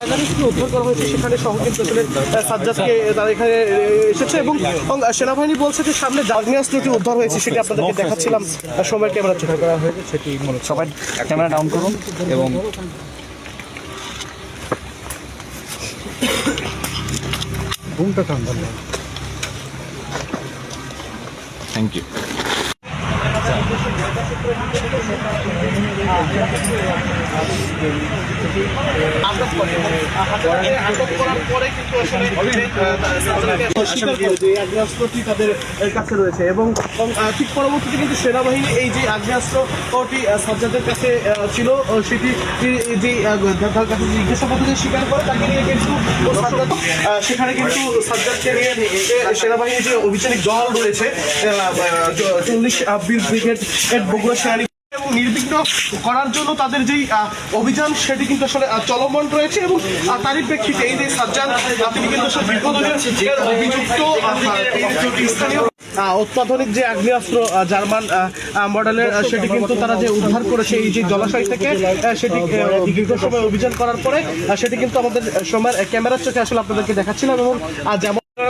উদ্ধার হয়েছে সেখানে সহ কিন্তু আসলে আহ, সাজ্জাদকে তারা এখানে এসেছে এবং সেনাবাহিনী বলছে যে সামনে যে আগ্নেয়াস্ত্রটি উদ্ধার হয়েছে সেটি আপনাদেরকে দেখাচ্ছিলাম। আহ, ক্যামেরা সবাই ক্যামেরা ডাউন করুন এবং ঘুমটা থ্যাংক ইউ আগ্নেয়াস্ত্রটি তাদের কাছে রয়েছে এবং ঠিক পরবর্তীতে কিন্তু সেনাবাহিনী এই যে আগ্নেয়াস্ত্রটি সাজ্জাদের কাছে ছিল সেটি যে তার কাছে জিজ্ঞাসাবাদ স্বীকার করে তাকে নিয়ে কিন্তু সেখানে কিন্তু সাজ্জাদকে নিয়ে সেনাবাহিনীর যে অভিযানিক দল রয়েছে চল্লিশ নির্বিঘ্ন করার জন্য তাদের যেই অভিযান সেটি কিন্তু আসলে চলমান রয়েছে এবং তারই প্রেক্ষিতে এই যে সাজ্জাদ আহ, তিনি কিন্তু অভিযুক্ত স্থানীয় অত্যাধুনিক যে আগ্নেয়াস্ত্র জার্মান মডেলের সেটি কিন্তু তারা যে উদ্ধার করেছে এই যে জলাশয় থেকে সেটি দীর্ঘ সময় অভিযান করার পরে সেটি কিন্তু আমাদের সময়ের ক্যামেরার চোখে আসলে আপনাদেরকে দেখাচ্ছিলাম এবং আহ,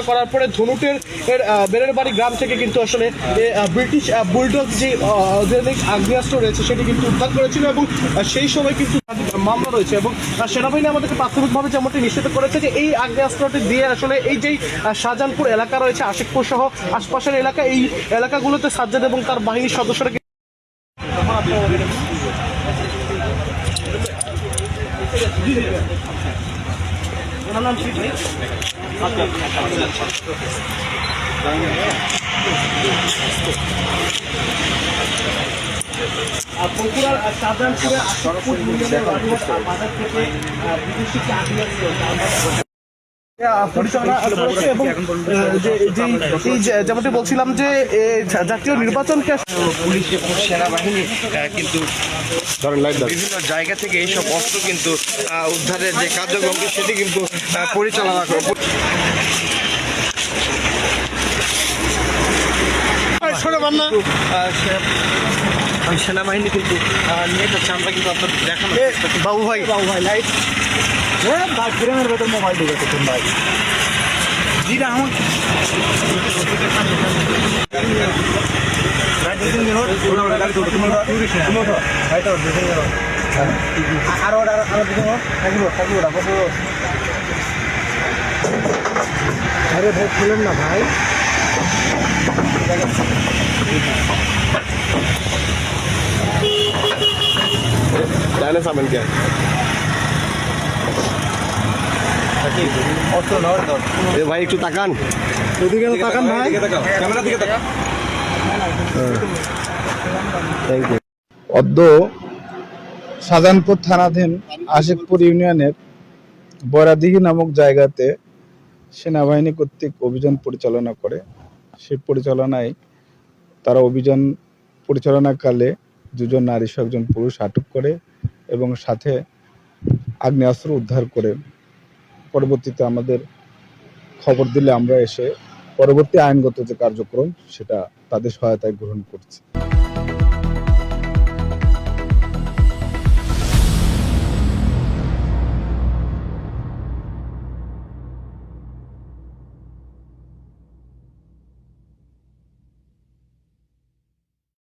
যেমন করার পরে ধনুটের এর আহ, বেলের বাড়ি গ্রাম থেকে কিন্তু আসলে ব্রিটিশ বুলডগ যে আধুনিক আগ্নেয়াস্ত্র রয়েছে সেটি কিন্তু উদ্ধার করেছিল এবং সেই সময় কিন্তু মামলা রয়েছে এবং সেনাবাহিনী আমাদেরকে প্রাথমিকভাবে যেমনটি নিশ্চিত করেছে যে এই আগ্নেয়াস্ত্রটি দিয়ে আসলে এই যেই শাহজাহানপুর এলাকা রয়েছে আশিকপুর সহ আশপাশের এলাকা এই এলাকাগুলোতে সাজ্জাদ এবং তার বাহিনীর সদস্যরা কিন্তু- ওনার নাম কি ভাই? বগুড়ার ইউনিয়নের বাজার থেকে বিদেশি যেমনটি বলছিলাম যে জাতীয় নির্বাচনকে পুলিশ এবং সেনাবাহিনী কিন্তু বিভিন্ন জায়গা থেকে এইসব অস্ত্র কিন্তু উদ্ধারের যে কার্যক্রমটি সেটি কিন্তু পরিচালনা করে। সেনাবাহিনী কিন্তু নিয়ে যাচ্ছে আমরা কিন্তু আপনার দেখানো বাবু ভাই। বাবু ভাই লাইট গ্রামের ভেতর মোবাইল আরে ভাই খুলেন না ভাই জানে সাবেন কে ভাই একটু তাকান। তাকান ভাই। ক্যামেরা দিকে তাকান অদ্য শাহজাহানপুর থানাধীন আশিকপুর ইউনিয়নের বরাদিঘি নামক জায়গাতে সেনাবাহিনী কর্তৃক অভিযান পরিচালনা করে। সেই পরিচালনায় তারা অভিযান পরিচালনাকালে দুজন নারী একজন পুরুষ আটক করে এবং সাথে আগ্নেয়াস্ত্র উদ্ধার করে। পরবর্তীতে আমাদের খবর দিলে আমরা এসে পরবর্তী আইনগত যে কার্যক্রম, সেটা তাদের সহায়তায় গ্রহণ করছি।